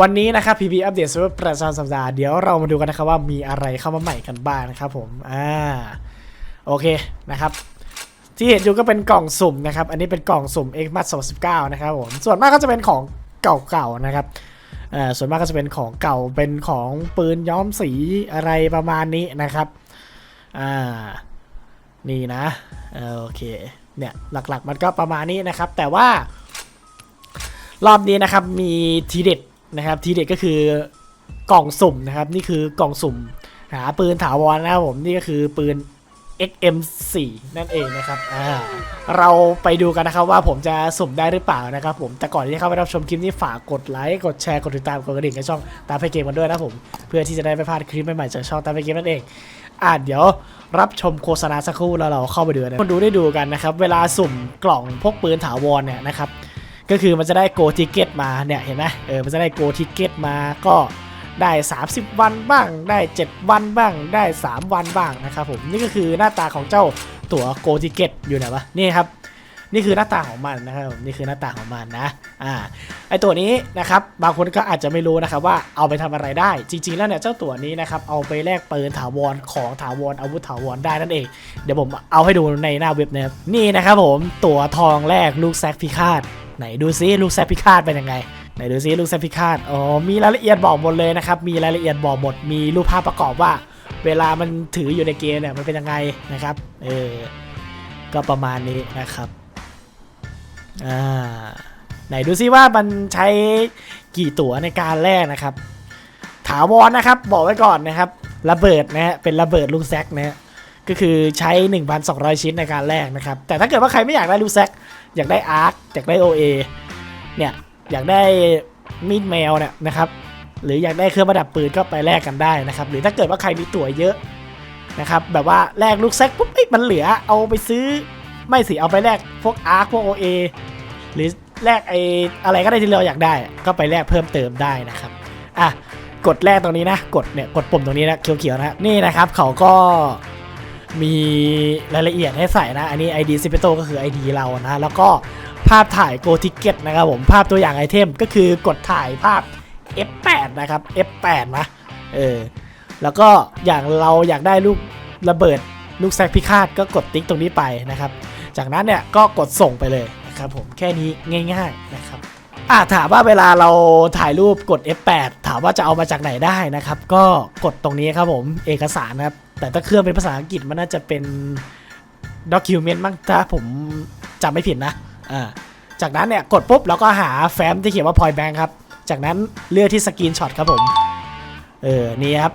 วันนี้นะครับ PP อัปเดตสำหรับประจำสัปดาห์เดี๋ยวเรามาดูกันนะครับว่ามีอะไรเข้ามาใหม่กันบ้างนะครับผมอ่าโอเคนะครับ ที่เห็นอยู่ก็เป็นกล่องสุ่มนะครับ อันนี้เป็นกล่องสุ่ม X m a x 2019นะครับผมส่วนมากก็จะเป็นของเก่าๆนะครับเอ่อส่วนมากก็จะเป็นของเก่าเป็นของปืนย้อมสีอะไรประมาณนี้นะครับอ่านี่นะโอเคเนี่ยหลักๆมันก็ประมาณนี้นะครับ แต่ว่ารอบนี้นะครับมีทีเด็ด นะครับทีเด็ดก็คือกล่องสุ่มนะครับ นี่คือกล่องสุ่ม หาปืนถาวรนะครับผมนี่ก็คือปืน XM4 นั่นเองนะครับอ่าเราไปดูกันนะครับว่าผมจะสุ่มได้หรือเปล่านะครับผมแต่ก่อนที่จะเข้าไปรับชมคลิปนี้ฝากกดไลค์กดแชร์กดติดตามกดกระดิ่งในช่องตามไปเกมกันด้วยนะผมเพื่อที่จะได้ไม่พลาดคลิปใหม่ๆจากช่องตามไปเกมนั่นเองอ่าเดี๋ยวรับชมโฆษณาสักครู่แล้วเราเข้าไปดูกันคนดูได้ดูกันนะครับ เวลาสุ่มกล่องพวกปืนถาวรเนี่ยนะครับ ก็คือมันจะได้โกทิเกตมาเนี่ยเห็นไหมเออมันจะได้โกทิเกตมาก็ได้ 30 วันบ้าง ได้ 7 วันบ้าง ได้ 3 วันบ้างนะครับผมนี่ก็คือหน้าตาของเจ้าตั๋วโกติเกตอยู่ไหนวะนี่ครับ นี่คือหน้าตาของมันนะครับผมนี่คือหน้าตาของมันนะอ่าไอตัวนี้นะครับบางคนก็อาจจะไม่รู้นะครับว่าเอาไปทำอะไรได้ จริง ๆ แล้วเนี่ยเจ้าตั๋วนี้นะครับเอาไปแลกปืนถาวรของถาวรอาวุธถาวรได้นั่นเอง เดี๋ยวผมเอาให้ดูในหน้าเว็บนะครับนี่นะครับผมตั๋วทองแรกลูกแซกพิฆาต ไหนดูซิลูกแซพิฆาตเป็นยังไงไหนดูซิลูกแซพิฆาตอ๋อมีรายละเอียดบอกหมดเลยนะครับมีรายละเอียดบอกหมดมีรูปภาพประกอบว่า เวลามันถืออยู่ในเกมเนี่ยมันเป็นยังไงนะครับเออก็ประมาณนี้นะครับอ่าไหนดูซิว่ามันใช้กี่ตั๋วในการแลกนะครับ ถาวรนะครับบอกไว้ก่อนนะครับระเบิดนะฮะเป็นระเบิดลูกแซกนะฮะก็คือใช้ 1,200 ชิ้นในการแลกนะครับ แต่ถ้าเกิดว่าใครไม่อยากได้ลูกแซก อยากได้อาร์คอยากได้ OA เนี่ยอยากได้มีดแมวเนี่ยนะครับหรืออยากได้เครื่องประดับปืนก็ไปแลกกันได้นะครับ หรือถ้าเกิดว่าใครมีตั๋วเยอะนะครับแบบว่าแลกลูกแซกปุ๊บเอ้มันเหลือเอาไปซื้อไม่สิเอาไปแลกพวกอาร์คพวก OA หรือแลกไออะไรก็ได้ที่เราอยากได้ ก็ไปแลกเพิ่มเติมได้นะครับอะกดแรกตรงนี้นะกดเนี่ยกดปุ่มตรงนี้นะเขียวๆนะนี่นะครับเขาก็ มีรายละเอียดให้ใส่นะ อันนี้ ID ซิเปโตก็คือ ID เรานะ แล้วก็ภาพถ่าย Go Ticket นะครับผม ภาพตัวอย่างไอเทมก็คือกดถ่ายภาพ F8 นะครับ F8 นะ เออ แล้วก็อย่างเราอยากได้ลูกระเบิดลูกแซกพิฆาตก็กดติ๊กตรงนี้ไปนะครับ จากนั้นเนี่ยก็กดส่งไปเลยนะครับผม แค่นี้ง่ายๆนะครับอ่าถามว่าเวลาเราถ่ายรูปกด F8 ถามว่าจะเอามาจากไหนได้นะครับ ก็กดตรงนี้ครับผม เอกสารครับ แต่ถ้าเครื่องเป็นภาษาอังกฤษมันน่าจะเป็น document มั้งถ้าผมจำไม่ผิดนะอ่าจากนั้นเนี่ยกดปุ๊บแล้วก็หาแฟ้มที่เขียนว่า point bank ครับ จากนั้นเลือกที่สกรีนช็อตครับผม เออ นี่ครับ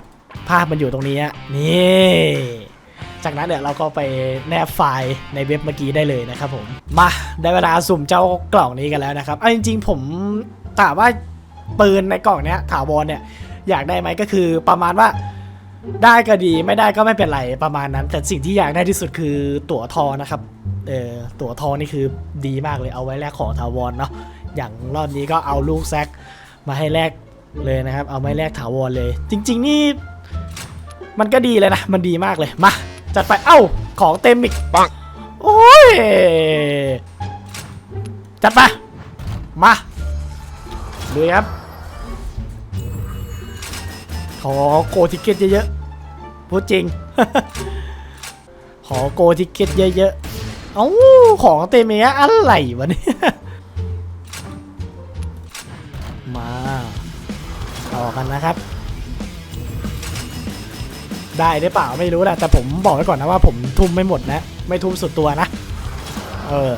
ภาพมันอยู่ตรงนี้นี่ จากนั้นเนี่ยเราก็ไปแนบไฟล์ในเว็บเมื่อกี้ได้เลยนะครับผม มาได้เวลาสุ่มเจ้ากล่องนี้กันแล้วนะครับเอาจริงๆผมถามว่าปืนในกล่องเนี้ยถาวรเนี่ยอยากได้ไหมก็คือประมาณว่า ได้ก็ดีไม่ได้ก็ไม่เป็นไรประมาณนั้น แต่สิ่งที่อยากได้ที่สุดคือตั๋วทองนะครับเออตั๋วทองนี่คือดีมากเลยเอาไว้แลกของถาวรเนาะอย่างรอบนี้ก็เอาลูกแซกมาให้แลกเลยนะครับ เอาไว้แลกถาวรเลย จริง ๆ นี่ มันก็ดีเลยนะ มันดีมากเลยมาจัดไปเอ้าของเต็มอีกปังโอ้ยจัดไปมาดูครับ ขอโกทิเก็ตเยอะๆพูดจริง ขอโกทิเก็ตเยอะๆเอ้าของเต็มย่างเงี้ยอะไรวะเนี่ยมาต่อกันนะครับ ได้หรือเปล่าไม่รู้แหละแต่ผมบอกไว้ก่อนนะว่าผมทุ่มไม่หมดนะ ไม่ทุ่มสุดตัวนะ เออ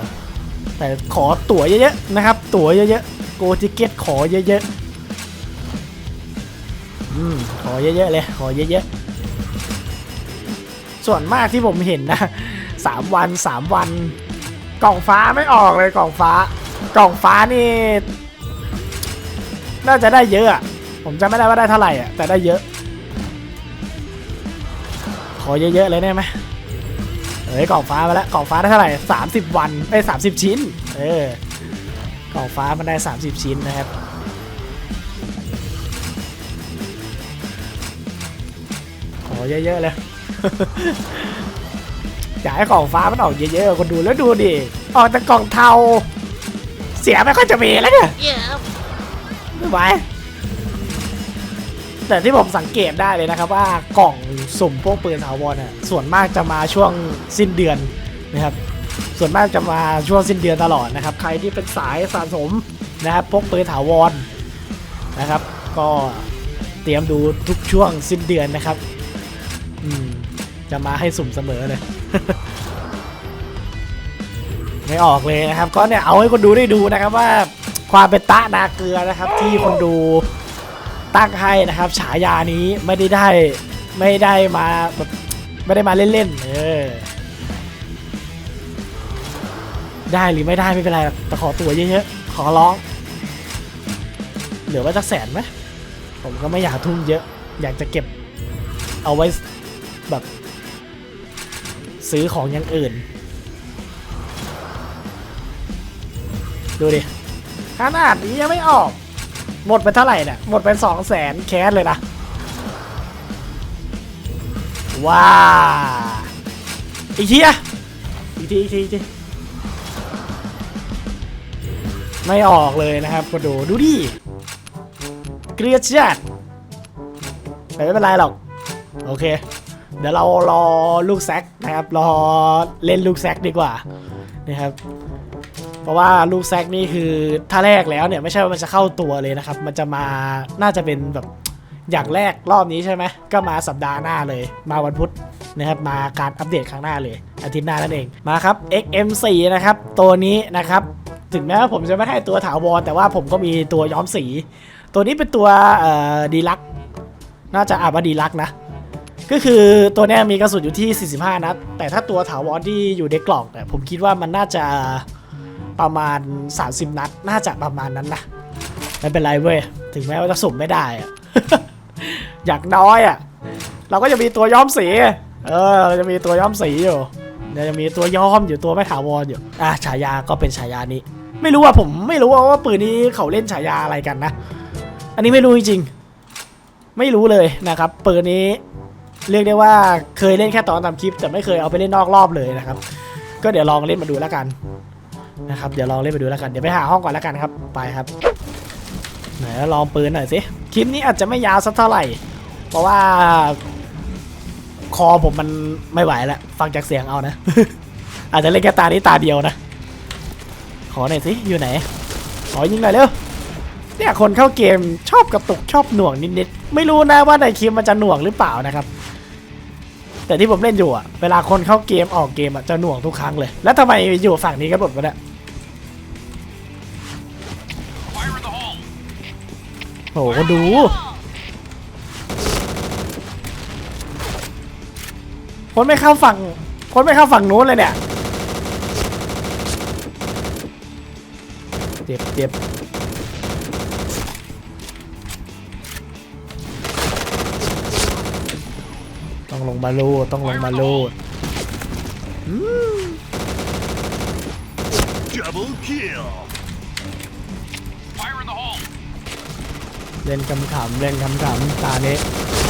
แต่ขอตั๋วเยอะๆนะครับ ตั๋วเยอะๆโกจิเก็ตขอเยอะๆ อืมขอเยอะๆเลย ขอเยอะๆ ส่วนมากที่ผมเห็นนะสามวันสามวัน กล่องฟ้าไม่ออกเลยกล่องฟ้า กล่องฟ้านี่ น่าจะได้เยอะผมจำไม่ได้ว่าได้เท่าไหร่อะแต่ได้เยอะ ขอเยอะๆเลยได้ไหมเอ้ยกล่องฟ้ามาแล้วกล่องฟ้าได้เท่าไหร่สามสิบวันไอ้สามสิบชิ้น เออกล่องฟ้ามันได้สามสิบชิ้นนะครับ เยอะๆเลยอยากให้กล่องฟ้ามันออกเยอะๆคนดูแล้วดูดิออกแต่กล่องเทา เสียไม่ค่อยจะมีแล้วเนี่ยไม่ไหวแต่ที่ผมสังเกตได้เลยนะครับว่ากล่องสุ่มพวกปืนถาวรน่ะส่วนมากจะมาช่วงสิ้นเดือนนะครับ ส่วนมากจะมาช่วงสิ้นเดือนตลอดนะครับ ใครที่เป็นสายสะสมนะครับพวกปืนถาวรนะครับ ก็เตรียมดูทุกช่วงสิ้นเดือนนะครับ จะมาให้สุ่มเสมอเลย ไม่ออกเลยนะครับ ก็เนี่ยเอาให้คนดูได้ดูนะครับว่าความเป็นตะนาเกลือนะครับ ที่คนดูตั้งให้นะครับ ฉายานี้ไม่ได้ได้ไม่ได้มาแบบไม่ได้มาเล่นๆเออได้หรือไม่ได้ไม่เป็นไรหรอกแต่ขอตัวเยอะๆขอร้อง เหลือไว่าจะแสนไหมผมก็ไม่อยากทุ่มเยอะ อยากจะเก็บเอาไว้แบบ ซื้อของอย่างอื่น ดูดิขนาดนี้ยังไม่ออก หมดไปเท่าไหร่เนี่ย หมดไปสองแสนแคสเลยนะ ว้า อีกทีอะอีกทีอีกทีอีกทีไม่ออกเลยนะครับก็ดูดูดิ เกลียดจัดแต่ไม่เป็นไรหรอก โอเค เดี๋ยวเรารอลูกแซกนะครับรอเล่นลูกแซกดีกว่านะครับเพราะว่าลูกแซกนี่คือถ้าแรกแล้วเนี่ยไม่ใช่ว่ามันจะเข้าตัวเลยนะครับ มันจะมาน่าจะเป็นแบบอย่างแรกรอบนี้ใช่ไหมก็มาสัปดาห์หน้าเลย มาวันพุธนะครับมาการอัปเดตครั้งหน้าเลยอาทิตย์หน้านั่นเองมาครับ XM4 นะครับตัวนี้นะครับถึงแม้ว่าผมจะไม่ให้ตัวถาวรแต่ว่าผมก็มีตัวย้อมสี ตัวนี้เป็นตัวดีลักน่าจะอานว่าดีลักนะ ก็คือตัวนี้มีกระสุนอยู่ที่ 45 นัด แต่ถ้าตัวถาวรที่อยู่ในกล่องเนี่ยผมคิดว่ามันน่าจะประมาณ 30 นัด น่าจะประมาณนั้นนะ ไม่เป็นไรเว้ย ถึงแม้ว่าจะสุ่มไม่ได้อะอยากน้อยอะ เราก็จะมีตัวย้อมสี เออเราจะมีตัวย้อมสีอยู่เดี๋ยวจะมีตัวย้อมอยู่ตัวไม่ถาวรอยู่ อะฉายาก็เป็นฉายานี้ ไม่รู้ว่าผมไม่รู้ว่าว่าปืนนี้เขาเล่นฉายาอะไรกันนะ อันนี้ไม่รู้จริงๆ ไม่รู้เลยนะครับปืนนี้ เรียกได้ว่าเคยเล่นแค่ตอนทำคลิป แต่ไม่เคยเอาไปเล่นนอกรอบเลยนะครับ ก็เดี๋ยวลองเล่นมาดูแล้วกันนะครับเดี๋ยวลองเล่นมาดูแล้วกันเดี๋ยวไปหาห้องก่อนแล้วกันครับไปครับไหนลองปืนหน่อยสิคลิปนี้อาจจะไม่ยาวสักเท่าไหร่ เพราะว่า คอผมมันไม่ไหวแล้วฟังจากเสียงเอานะ อาจจะเล่นแค่ตานี้ตาเดียวนะ ขอหน่อยสิอยู่ไหน ขอยิงหน่อยเร็วเนี่ยคนเข้าเกมชอบกระตุกชอบหน่วงนิดๆไม่รู้นะว่าในคลิปมันจะหน่วงหรือเปล่านะครับ แต่ที่ผมเล่นอยู่อะเวลาคนเข้าเกมออกเกมอะจะหน่วงทุกครั้งเลย แล้วทำไมอยู่ฝั่งนี้กันหมดวะเนี่ยโอ้โหดูคนไม่เข้าฝั่งคนไม่เข้าฝั่งนู้นเลยเนี่ย เจ็บเจ็บ มาลูดต้องลงมาลูด Double kill. เล่นคำขำๆเล่นคำขำๆตาเนี้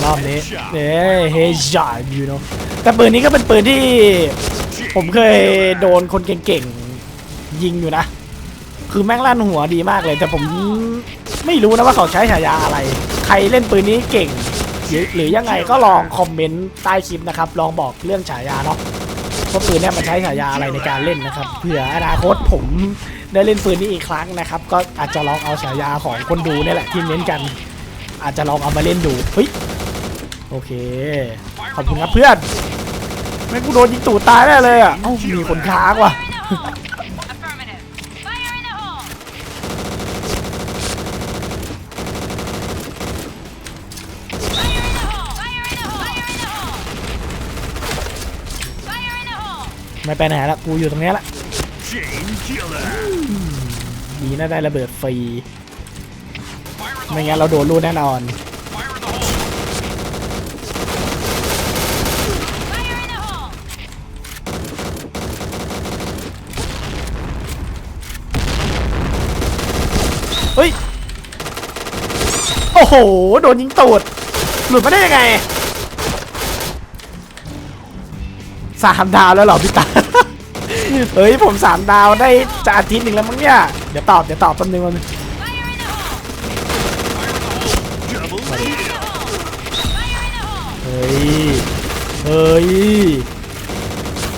รอบนี้เอ้เฮจาอยู่เนาะแต่ปืนนี้ก็เป็นปืนที่ ผมเคยโดนคนเก่งๆ ยิงอยู่นะ คือแม่งลั่นหัวดีมากเลย แต่ผมไม่รู้นะว่าเขาใช้ฉายาอะไร ใครเล่นปืนนี้เก่ง หรือหรือยังไงก็ลองคอมเมนต์ใต้คลิปนะครับ ลองบอกเรื่องฉายาเนาะว่าปืนเนี่ยมันใช้ฉายาอะไรในการเล่นนะครับเผื่ออนาคตผมได้เล่นปืนนี้อีกครั้งนะครับ ก็อาจจะลองเอาฉายาของคนดูนี่แหละที่เน้นกัน อาจจะลองเอามาเล่นดูเฮ้ยโอเค ขอบคุณครับเพื่อนไม่งกูโดนยิงตูดตายแน่เลยอะเอ้ามีคนค้างว่ะ ไม่ไปไหนละกูอยู่ตรงนี้ละดีนะได้ระเบิดฟรี ไม่งั้นเราโดนรูดแน่นอน เฮ้ย โอ้โห โดนยิงตูด หลุดมาได้ยังไงสามดาวแล้วเหรอพี่ตา เฮ้ยผมสามดาวได้จะอาทิตย์หนึ่งแล้วมั้งเนี่ยเดี๋ยวตอบเดี๋ยวตอบแป๊บนึงมันง Fire in the hole. Double kill. เฮ้ย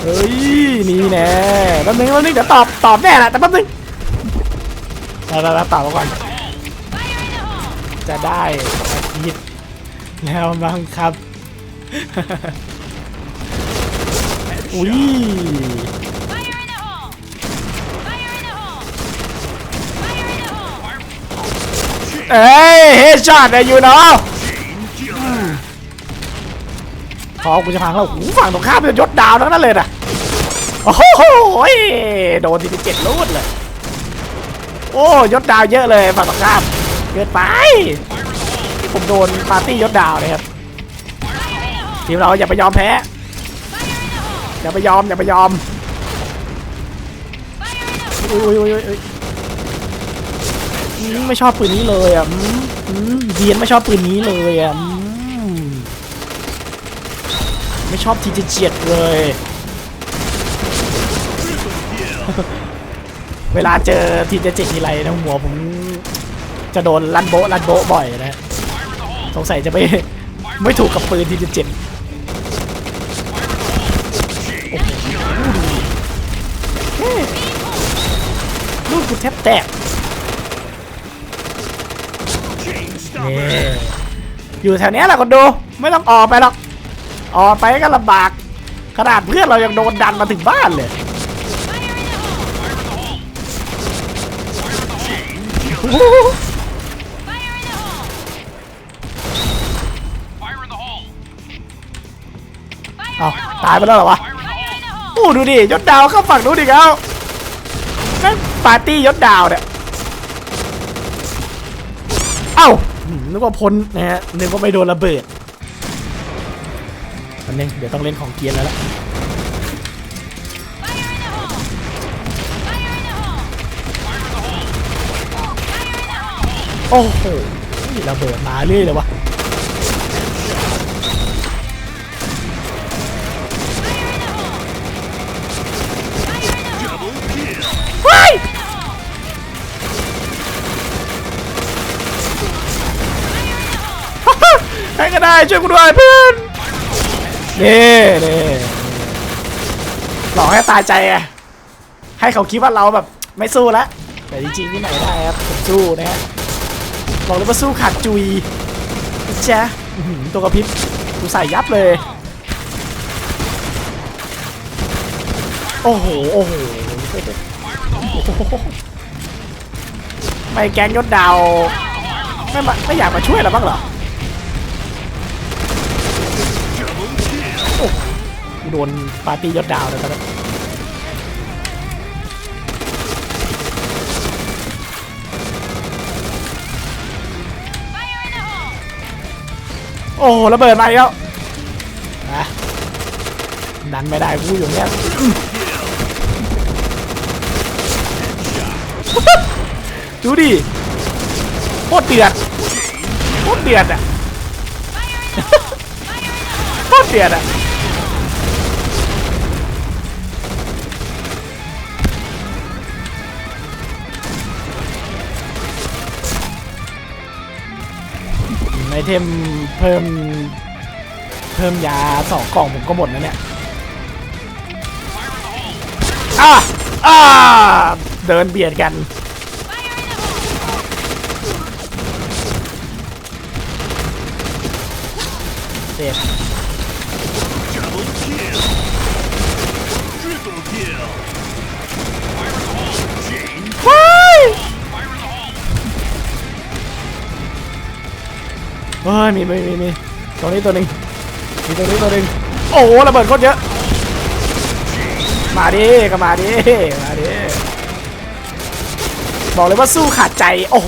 เฮ้ยนี่แน่แป๊บนึงแป๊บนึงเดี๋ยวตอบตอบแน่แหละแต่แป๊บนึงไปไปไปตอบก่อนจะได้อาทิตย์แล้วบ้งครับ อุ้ย เอ้ยเฮดช็อตอะอยู่เนาะ Chain killer. พอกูจะพังแล้วหูฝั่งตรงข้ามเป็นยศดาวทั้งนั้นเลยนะโอ้โหโดนทีเจ็ดลูดเลย โอ้ยศดาวเยอะเลยฝั่งตรงข้ามเกินไปที่ผมโดนปาร์ตี้ยศดาวเลยครับทีมเราอย่าไปยอมแพ้อย่าไปยอมอย่าไปยอมอุ้ยอุ้ยอุ้ยอุ้ยอืม ไม่ชอบปืนนี้เลยอะเดียนไม่ชอบปืนนี้เลยอะไม่ชอบทีเจียดเลย เวลาเจอทีเจ็ดทีไรนะหัวผมจะโดนลันโบลันโบบ่อยนะสงสัยจะไม่ไม่ถูกกับปืนทีเจ็ดลูกกูแทบแตก นี่ stopper. อยู่แถวเนี้ยแหละคนดูไม่ต้องออกไปหรอกออกไปก็ลำบากขนาดเพื่อนเรายังโดนดันมาถึงบ้านเลยโอ้โห Fire in the hole! Fire in the hole! เอ้าตายไปแล้วเหรอวะ Fire in the hole! โอ้ดูดิยศดาวเข้าฝั่งนู้นอีกแล้วนั่นปาร์ตี้ยศดาวเนี่ยเอ้าหืม นึกว่าพ้นนะฮะนึกว่าไม่โดนระเบิดอันนึงเดี๋ยวต้องเล่นของเกียร์แล้วล่ะโอ้โหระเบิดมาเรื่อยเลยวะ ใครก็ได้ช่วยกูด้วยเพื่อนนี่นี่หลอกให้ตายใจไงให้เขาคิดว่าเราแบบไม่สู้แล้วแต่จริงๆที่ไหนได้ครับผมสู้นะฮะบอกเลยว่าสู้ขาดจุยนะจ๊ะอื้อหือตัวกระพริบกูใส่ยับเลย โอ้โห โอ้โหไม่แกงยศดาว ไม่มาไม่อยากมาช่วยเราบ้างเหรอ kill. กูโดนปาร์ตี้ยศดดาวเลยตอนนั้น Fire in the hole! โอ้ระเบิดมาแล้วนะดันไม่ได้กูอยู่เนี้ยดูดิโคตรเดือดโคตรเดือดอะโคตรเดือดอะ เทมเพิ่ม เพิ่มยาสองกล่องผมก็หมดแล้วเนี่ยอะอ่าเดินเบียดกันเสร็จ เฮ้ยมีมีมีมีตรงนี้ตัวหนึ่งมีตรงนี้ตัวหนึ่งโอ้โหระเบิดโคตรเยอะ มาดิก็มาดิมาดิบอกเลยว่าสู้ขาดใจ โอ้โห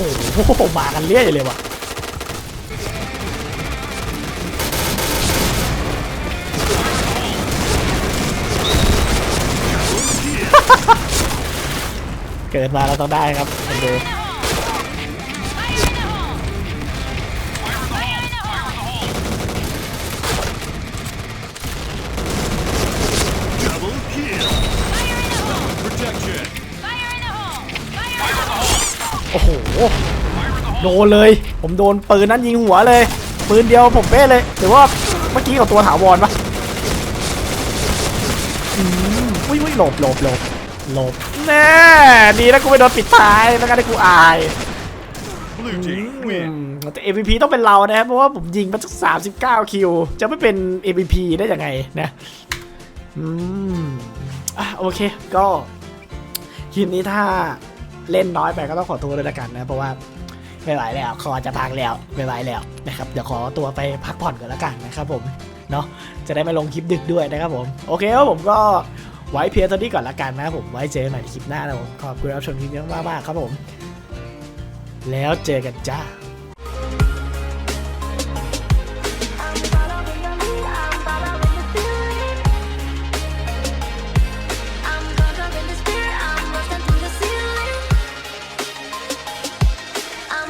มากันเรื่อยเลยว่ะเกิดมาเราต้องได้ครับคนดู โดนเลย ผมโดนปืนนั้นยิงหัวเลย ปืนเดียวผมเป้เลย หรือว่าเมื่อกี้กับตัวถาวรปะอุ้ยอุ้ยหลบหลบหลบหลบแน่ดีนะกูไปโดนปิดท้ายแล้วก็ได้กูอายแต่ MVP ต้องเป็นเรานะครับเพราะว่าผมยิงมาสัก้าคิว จะไม่เป็น MVP ได้ยังไงนะ อืมอะโอเค ก็คลิปนี้ถ้า เล่นน้อยไปก็ต้องขอโทษด้วยละกันนะเพราะว่าไม่ไหวแล้วคอจะพังแล้วไม่ไหวแล้วนะครับเดี๋ยวขอตัวไปพักผ่อนก่อนละกันนะครับผมเนาะจะได้ไม่ลงคลิปดึกด้วยนะครับผมโอเคครับผมก็ไว้เพียงเท่านี้ก่อนละกันนะครับผมไว้เจอกันใหม่ในคลิปหน้านะผมขอบคุณรับชมคลิปนี้มากๆครับผม แล้วเจอกันจ้า